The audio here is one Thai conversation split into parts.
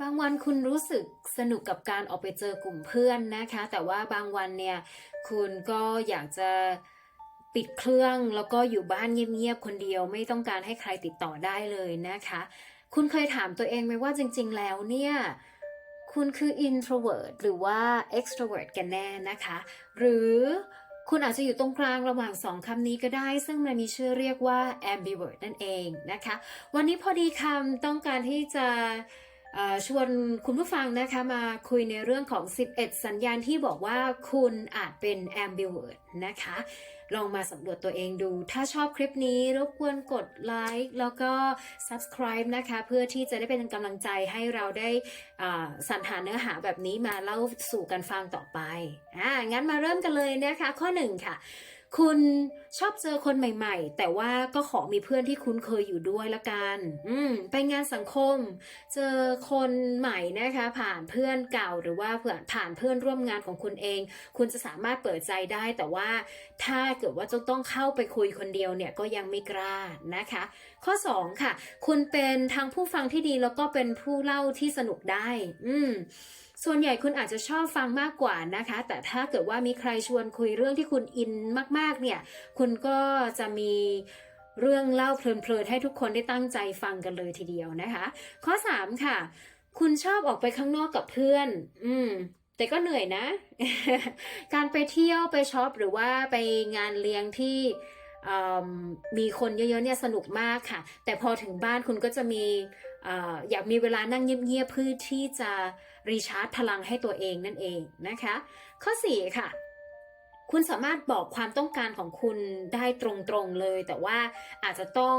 บางวันคุณรู้สึกสนุกกับการออกไปเจอกลุ่มเพื่อนนะคะ แต่ว่าบางวันเนี่ยคุณก็อยากจะปิดเครื่องแล้วก็อยู่บ้านเงียบๆคนเดียว ไม่ต้องการให้ใครติดต่อได้เลยนะคะ คุณเคยถามตัวเองไหมว่าจริง ๆ แล้วเนี่ยคุณคือ introvert หรือว่า extrovert กันแน่นะคะ หรือคุณอาจจะอยู่ตรงกลางระหว่างสองคำนี้ก็ได้ ซึ่งมันมีชื่อเรียกว่า ambivert นั่นเองนะคะ วันนี้พอดีคำต้องการที่จะ ชวนคุณผู้ฟังนะคะมาคุยในเรื่องของ 11 สัญญาณที่บอกว่าคุณอาจเป็น ambivert นะคะ ลองมาสำรวจตัวเองดู ถ้าชอบคลิปนี้รบกวนกดไลค์แล้วก็ subscribe นะคะ เพื่อที่จะได้เป็นกำลังใจให้เราได้อ่าสรรหาเนื้อหาแบบนี้มาเล่าสู่กันฟังต่อไปอ่างั้นมาเริ่มกันเลยนะคะ ข้อหนึ่งค่ะ คุณชอบเจอคนใหม่ๆ แต่ว่าก็ขอมีเพื่อนที่คุ้นเคยอยู่ด้วยละกัน อืม ไปงานสังคม เจอคนใหม่นะคะ ผ่านเพื่อนเก่าหรือว่าเพื่อนผ่านเพื่อนร่วมงานของคุณเอง คุณจะสามารถเปิดใจได้ แต่ว่าถ้าเกิดว่าจะต้องเข้าไปคุยคนเดียวเนี่ยก็ยังไม่กล้านะคะ ข้อ 2 ค่ะ คุณเป็นทั้งผู้ฟังที่ดีแล้วก็เป็นผู้เล่าที่สนุกได้ อืม ส่วนใหญ่คุณอาจจะชอบฟังมากกว่านะคะ แต่ถ้าเกิดว่ามีใครชวนคุยเรื่องที่คุณอินมาก ๆ เนี่ย คุณก็จะมีเรื่องเล่าเพลินๆให้ทุกคนได้ตั้งใจฟังกันเลยทีเดียวนะคะ ข้อ 3 ค่ะ คุณชอบออกไปข้างนอกกับเพื่อน อืมแต่ก็เหนื่อยนะ การไปเที่ยวไปช็อปหรือว่าไปงานเลี้ยงที่มีคนเยอะๆเนี่ยสนุกมากค่ะ แต่พอถึงบ้านคุณก็จะมี อยากมีเวลานั่งเงียบๆเพื่อที่จะรีชาร์จพลังให้ตัวเองนั่นเองนะคะ ข้อ 4 ค่ะ คุณสามารถบอกความต้องการของคุณได้ตรงๆเลย แต่ว่าอาจจะต้อง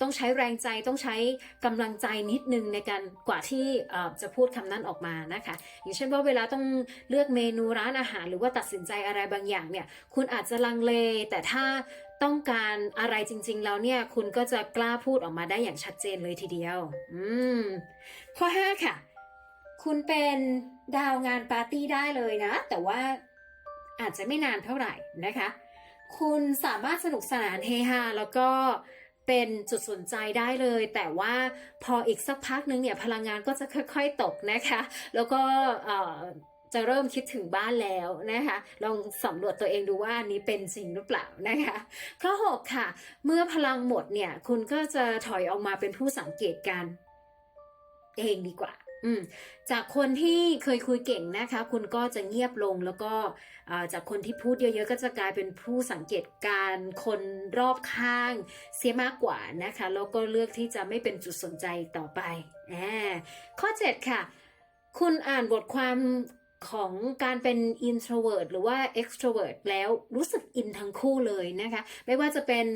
ต้องใช้แรงใจต้องใช้กำลังใจนิดนึงในการกว่าที่จะพูดคำนั้นออกมานะคะ อย่างเช่นว่าเวลาต้องเลือกเมนูร้านอาหาร หรือว่าตัดสินใจอะไรบางอย่างเนี่ยคุณอาจจะลังเล แต่ถ้าต้องการอะไรจริง ๆ แล้วเนี่ยคุณก็จะกล้าพูดออกมาได้อย่างชัดเจนเลยทีเดียว อืมข้อ 5 ค่ะ คุณเป็นดาวงานปาร์ตี้ได้เลยนะ แต่ว่า อาจจะไม่นานเท่าไหร่นะคะ คุณสามารถสนุกสนานเฮฮาแล้วก็เป็นจุดสนใจได้เลย แต่ว่าพออีกสักพักนึงเนี่ยพลังงานก็จะค่อย ๆ ตกนะคะ แล้วก็เจะเริ่มคิดถึงบ้านแล้วนะคะ ลองสำรวจตัวเองดูว่าอันนี้เป็นจริงหรือเปล่านะคะข้อ6ค่ะ เมื่อพลังหมดเนี่ย คุณก็จะถอยออกมาเป็นผู้สังเกตการณ์เองดีกว่า อืมจากคนที่เคยคุยเก่งนะคะ คุณก็จะเงียบลงแล้วก็จากคนที่พูดเยอะๆ ก็จะกลายเป็นผู้สังเกตการณ์คนรอบข้างเสียมากกว่านะคะ แล้วก็เลือกที่จะไม่เป็นจุดสนใจต่อไปอข้อ 7 ค่ะ คุณอ่านบทความของการเป็น introvert หรือว่า extrovert แล้วรู้สึกอินทั้งคู่เลยนะคะ ไม่ว่าจะเป็น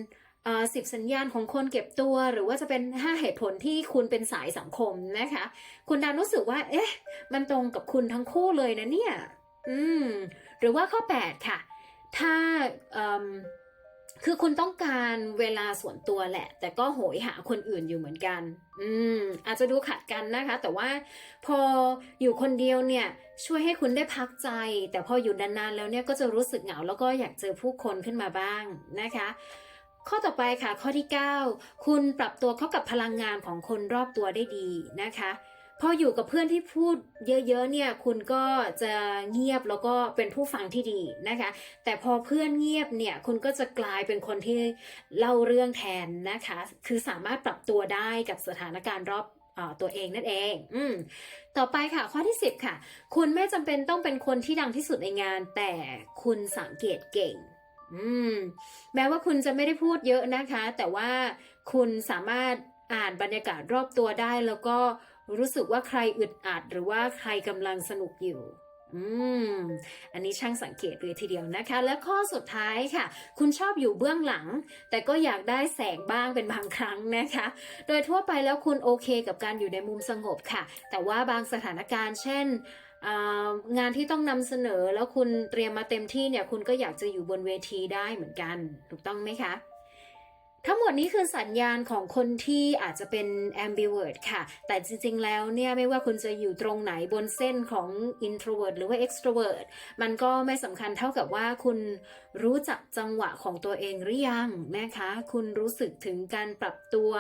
สิบสัญญาณของคนเก็บตัว หรือว่าจะเป็น 5 เหตุผลที่คุณเป็นสายสังคมนะคะ คุณดาวรู้สึกว่า เอ๊ะ มันตรงกับคุณทั้งคู่เลยนะเนี่ย อืม หรือว่าข้อ 8 ค่ะ ถ้าคือคุณต้องการเวลาส่วนตัวแหละ แต่ก็โหยหาคนอื่นอยู่เหมือนกัน อืม อาจจะดูขัดกันนะคะ แต่ว่าพออยู่คนเดียวเนี่ย ช่วยให้คุณได้พักใจ แต่พออยู่นานๆแล้วเนี่ยก็จะรู้สึกเหงาแล้วก็อยากเจอผู้คนขึ้นมาบ้างนะคะ ข้อต่อไปค่ะ ข้อที่ 9 คุณปรับตัวเข้ากับพลังงานของคนรอบตัวได้ดีนะคะพออยู่กับเพื่อนที่พูดเยอะๆเนี่ยคุณก็จะเงียบแล้วก็เป็นผู้ฟังที่ดีนะคะ แต่พอเพื่อนเงียบเนี่ยคุณก็จะกลายเป็นคนที่เล่าเรื่องแทนนะคะ คือสามารถปรับตัวได้กับสถานการณ์รอบตัวเองนั่นเอง อืม ต่อไปค่ะ ข้อที่ 10 ค่ะ คุณไม่จำเป็นต้องเป็นคนที่ดังที่สุดในงาน แต่คุณสังเกตเก่ง อืมแม้ว่าคุณจะไม่ได้พูดเยอะนะคะ แต่ว่าคุณสามารถอ่านบรรยากาศรอบตัวได้ แล้วก็รู้สึกว่าใครอึดอัดหรือว่าใครกำลังสนุกอยู่อืม อันนี้ช่างสังเกตเลยทีเดียวนะคะ และข้อสุดท้ายค่ะ คุณชอบอยู่เบื้องหลัง แต่ก็อยากได้แสงบ้างเป็นบางครั้งนะคะ โดยทั่วไปแล้วคุณโอเคกับการอยู่ในมุมสงบค่ะ แต่ว่าบางสถานการณ์เช่น งานที่ต้องนำเสนอแล้วคุณเตรียมมาเต็มที่เนี่ยคุณก็อยากจะอยู่บนเวทีได้เหมือนกัน ถูกต้องไหมคะ ทั้งหมดนี้คือสัญญาณของคนที่อาจจะเป็น ambivert ค่ะ แต่จริงๆ แล้วเนี่ยไม่ว่าคุณจะอยู่ตรงไหนบนเส้นของ introvert หรือว่า extrovert มันก็ไม่สำคัญเท่ากับว่าคุณรู้จักจังหวะของตัวเองหรือยังนะคะ คุณรู้สึกถึงการปรับตัว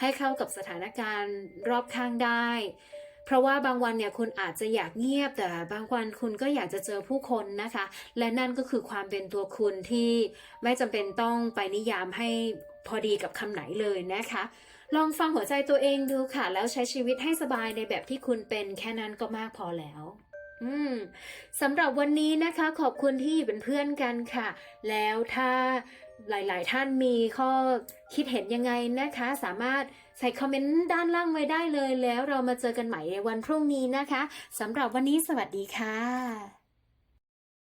ให้เข้ากับสถานการณ์รอบข้างได้ เพราะว่าบางวันเนี่ยคุณอาจจะอยากเงียบแต่บางวันคุณก็อยากจะเจอผู้คนนะคะ และนั่นก็คือความเป็นตัวคุณที่ไม่จำเป็นต้องไปนิยามให้พอดีกับคำไหนเลยนะคะ ลองฟังหัวใจตัวเองดูค่ะ แล้วใช้ชีวิตให้สบายในแบบที่คุณเป็นแค่นั้นก็มากพอแล้วอืมสำหรับวันนี้นะคะ ขอบคุณที่อยู่เป็นเพื่อนกันค่ะ แล้วถ้า หลาย ๆ ท่านมีข้อคิดเห็นยังไงนะคะ สามารถใส่คอมเมนต์ด้านล่างไว้ได้เลย แล้วเรามาเจอกันใหม่ในวันพรุ่งนี้นะคะสำหรับวันนี้สวัสดีค่ะ